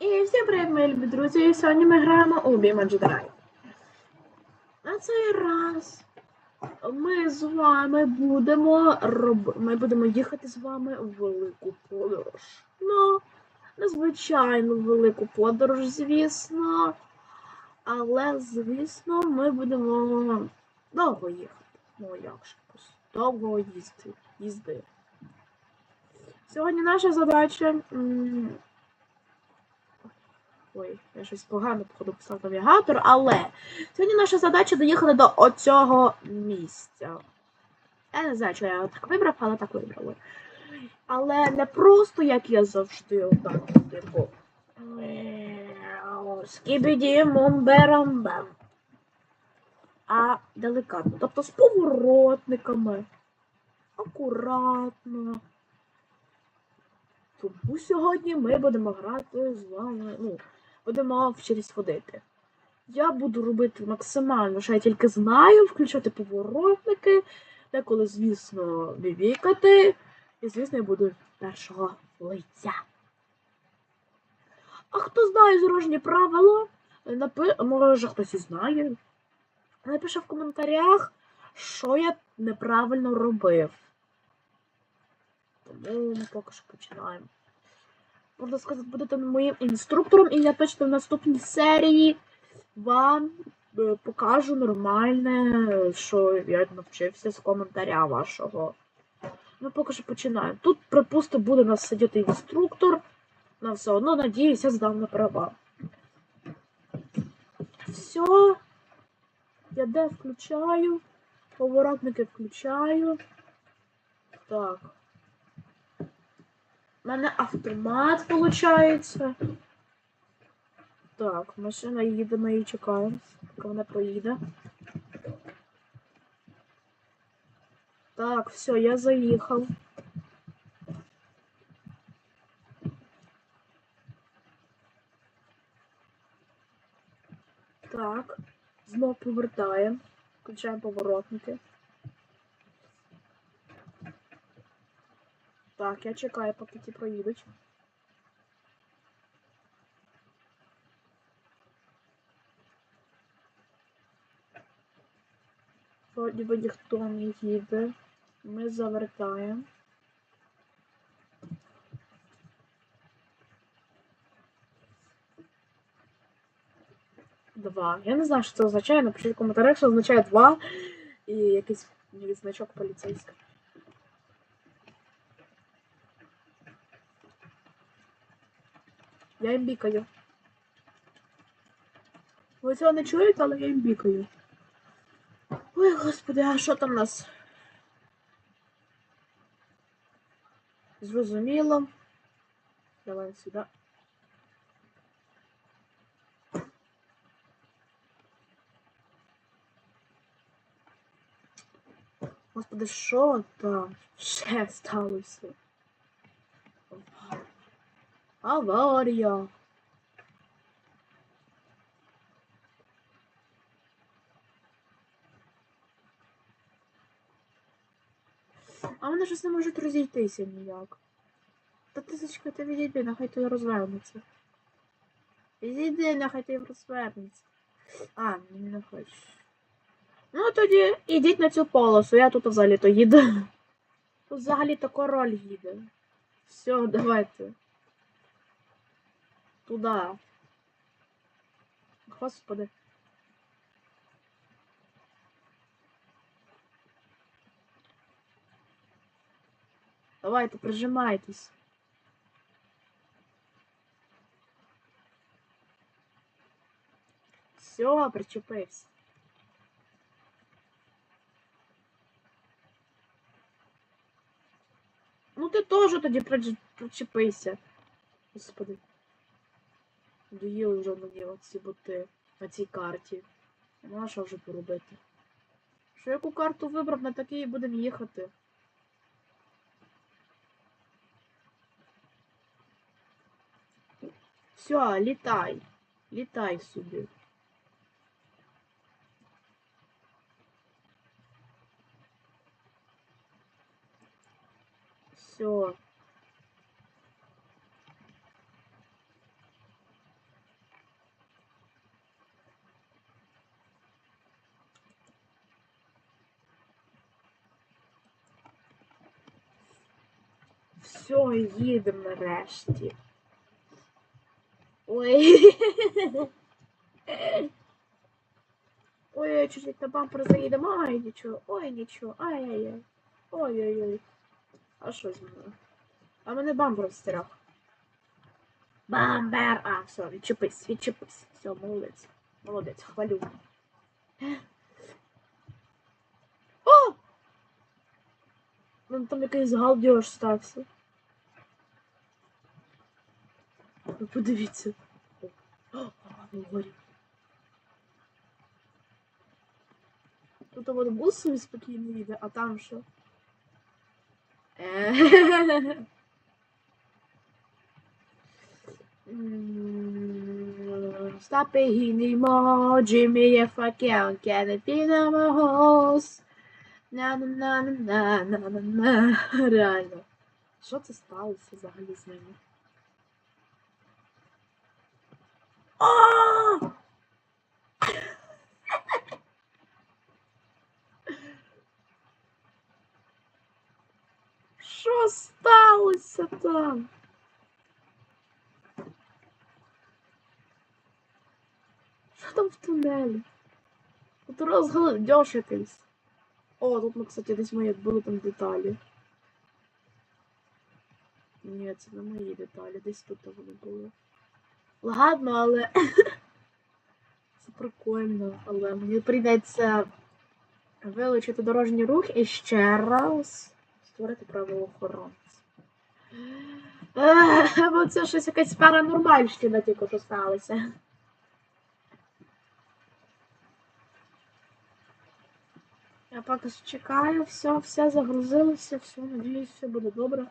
І всім привіт, мої любі друзі! Сьогодні ми граємо у Be Drive. На цей раз ми з вами будемо роб... ми будемо їхати з вами в велику подорож. Ну, незвичайну велику подорож, звісно. Але, звісно, ми будемо довго їхати. Ну, як просто довго їсти, їзди. Сьогодні наша задача. Ой, я щось погано походу писав навігатор, але сьогодні наша задача доїхати до оцього місця. Я не знаю, чи я його так вибрав, але так вибрали. Але не просто, як я завжди, отак, типу. Скібіді бам А деликатно. Тобто з поворотниками. Акуратно. Тому сьогодні ми будемо грати з вами. Ну, будемо вчитись ходити. Я буду робити максимально, що я тільки знаю, включати поворотники, деколи, звісно, бібікати. І, звісно, я буду першого лиця. А хто знає дорожні правила, напи... може хтось і знає. Напиши в коментарях, що я неправильно робив. Тому ми поки що починаємо. Можна сказати, будете моїм інструктором, і я точно в наступній серії вам е, покажу нормальне, що я навчився з коментаря вашого. Ну, поки що починаємо. Тут, припустимо, буде нас сидіти інструктор. Но все одно, надіюсь, я здав на права. Все. Я де включаю. Поворотники включаю. Так. У мене автомат виходить. Так, машина їде, ми її чекаємо, поки вона проїде. Так, все, я заїхав. Так, знов повертаємо. Включаємо поворотники. Так, я чекаю, поки ті проїдуть. Вроді би ніхто не їде. Ми завертаємо. Два. Я не знаю, що це означає. Напишіть в коментарях, що означає два і якийсь значок поліцейський. Я їм бікаю. Ви цього не чуєте, але я їм бікаю. Ой, господи, а що там у нас? Зрозуміло. Давай сюди. Господи, що там ще сталося? Аварія. А вони щось не можуть розійтися ніяк. Та ти зачекай, ти відійди, нехай той розвернеться. Відійди, нехай той розвернеться. А, не хочеш. Ну тоді ідіть на цю полосу, я тут взагалі-то їду. Тут взагалі-то король їде. Все, давайте. Туда. Господи. Давайте, прижимайтесь. Все, причепився. Ну ти теж тоді прич- причепися. Господи. Доїли вже мені оці боти на цій карті. Ну, а що вже поробити? Що яку карту вибрав, на такій будемо їхати. Все, літай. Літай собі. Все. Все, їдемо нарешті. Ой. Ой, чуть-чуть на бампер заїдемо. Ай, нічого. Ой, нічого. Ай-яй-яй. Ой-ой-ой. А що з мною? А мене бампер встряг. Бампер! А, все, відчепись, відчепись. Все, молодець. Молодець, хвалю. О! Там якийсь галдеж стався. Ви подивіться. О, на горі. Тут от бус собі спокійно їде, а там що? Е. М, Стапегінимо, Джиммі є факел, кене підемо гос. На-на-на-на-на-на-на. Реально. Що це сталося взагалі з ними? А! Що сталося там? Що там в тунелі? Тут розгладьош якийсь. О, тут, ну, кстати, десь мої були там деталі. Ні, це не мої деталі, десь тут вони були. Ладно, але. Це прикольно, але мені прийдеться вилучити дорожній рух і ще раз створити правоохоронця. Бо це щось якась паранормальщина тільки що сталося. Я поки чекаю, все, все загрузилося, все, надіюсь, все буде добре.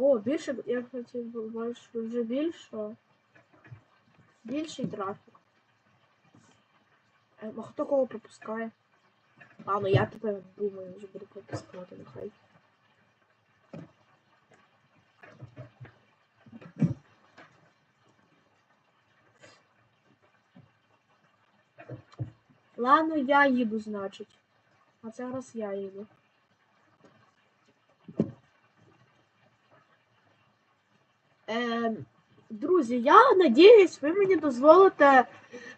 О, більше, я хотів бачу вже більше. Більший трафік. Е, А хто кого пропускає? А, ну я тепер думаю, вже буду пропускати, нехай. Ладно, я їду, значить. А це раз я їду. Ем, друзі, я надіюсь, ви мені дозволите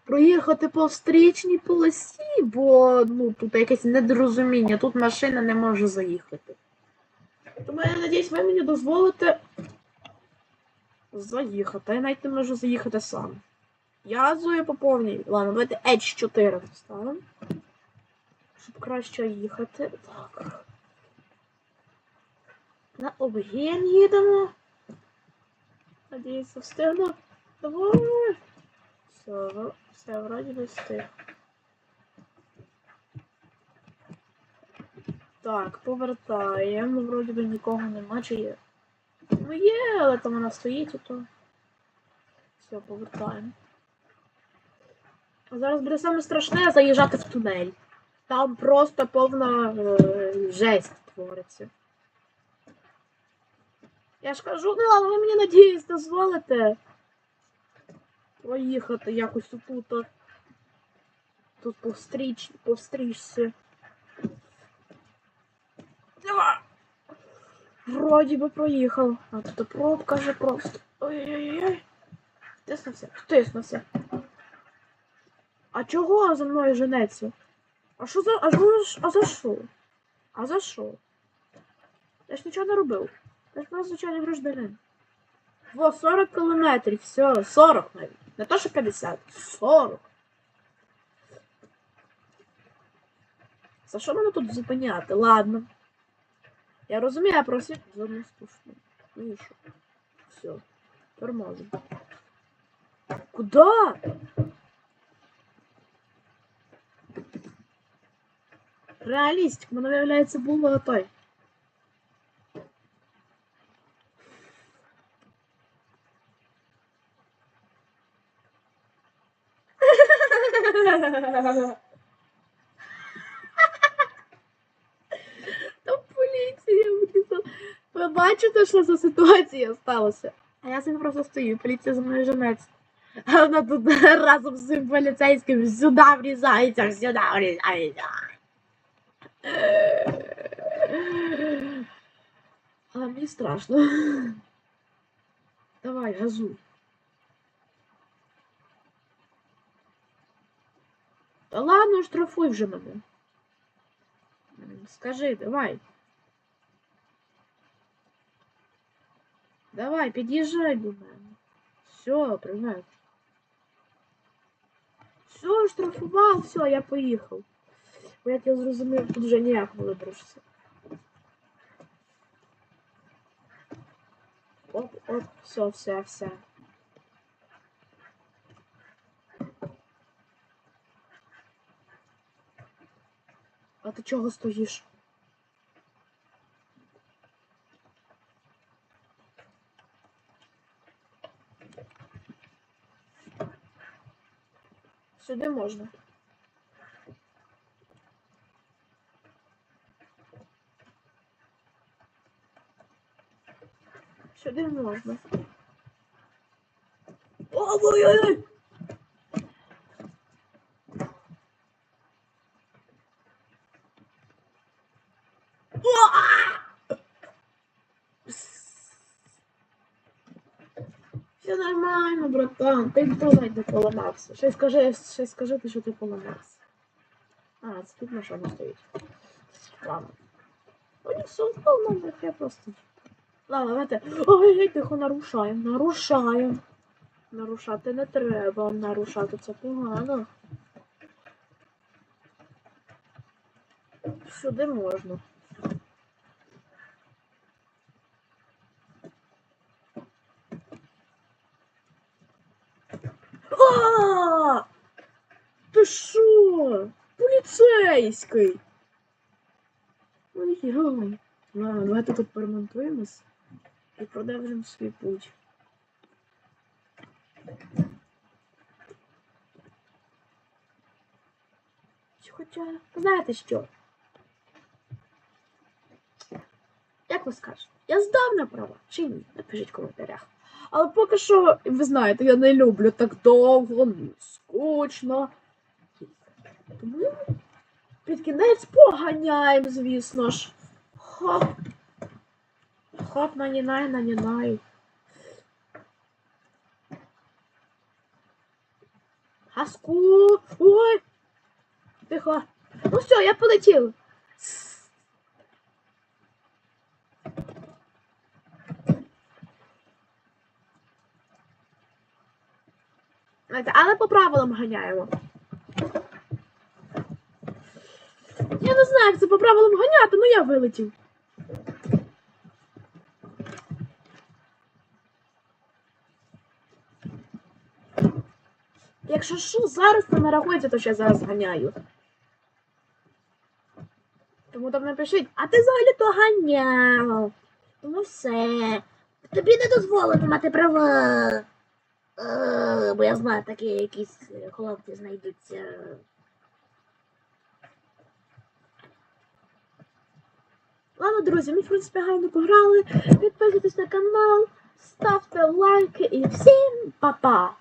проїхати по встрічній полосі, бо ну, тут якесь недорозуміння, тут машина не може заїхати. Тому я надіюсь, ви мені дозволите заїхати. Я навіть не можу заїхати сам. Я газую по повній. Ладно, давайте H4 поставимо. Щоб краще їхати. Так. На обгін їдемо. Надіюся, встигну. Давай. Все, в- все, вроді би встиг. Так, повертаємо. Вроді би нікого нема, чи є. Ну є, але там вона стоїть і. Все, повертаємо. А Зараз буде саме страшне заїжджати в тунель. Там просто повна е, жесть твориться. Я ж кажу, ну ви мені надіюсь дозволите проїхати якось тут. Тут повстріч, повстрічся. Вроді би проїхав. А тут пробка же просто. Ой-ой-ой. Втиснувся, втиснувся. А чого за мною женеться? А що за. А за що? А за що? Я ж нічого не робив. Я ж просто звичайний гражданин. Во, 40 кілометрів, все, 40 навіть. Не то, що 50, 40. За що мене тут зупиняти? Ладно. Я розумію, я просив зону скучно. Ну і що? Все. Тормозим. Куда? Реалістик, мене виявляється було той. Ви бачите, що за ситуація сталася? А я собі просто стою, поліція за мною женеться. А вона тут разом з цим поліцейським сюди врізається, сюди врізається. А мені страшно. Давай, газуй. Та ладно, штрафуй вже мене. Скажи, давай. Давай, під'їжджай до мене. Все, привет. Все, штрафував, все, я поїхав. Бо як я зрозумів, тут вже ніяк не виберешся. Оп, оп, все, все, все. А ти чого стоїш? Сюди можна. Сюди можна. Ой-ой-ой! Все братан. Ти хто не поламався. Ще скажи, ще скажи, ти, що ти поламався. А, це тут машина стоїть. Ладно. Ну, не все одно, я просто. Ладно, давайте. Ой, тихо, нарушаємо, нарушаємо. Нарушати не треба, нарушати це погано. Сюди можна. А! Ти що? Поліцейський! Ой-ой. Ладно, давайте тут перемонтуємось і продовжимо свій путь. Хоча, знаєте що? Як ви скажете? Я здав на права чи ні? Напишіть в коментарях. Але поки що, ви знаєте, я не люблю так довго, скучно. Тому під кінець поганяємо, звісно ж. Хоп. Хоп, нанінай, нанінай. Хаску. Ой. Тихо. Ну все, я полетів. Але по правилам ганяємо. Знаю, як це по правилам ганяти, ну я вилетів. Якщо що, зараз це не рахується, то що я зараз ганяю. Тому там напишіть, а ти взагалі то ганяв. Тому все. Тобі не дозволено мати права. Е, Бо я знаю, такі якісь хлопці знайдуться. Ладно, друзі, ми в принципі гарно пограли. Підписуйтесь на канал, ставте лайки і всім па-па!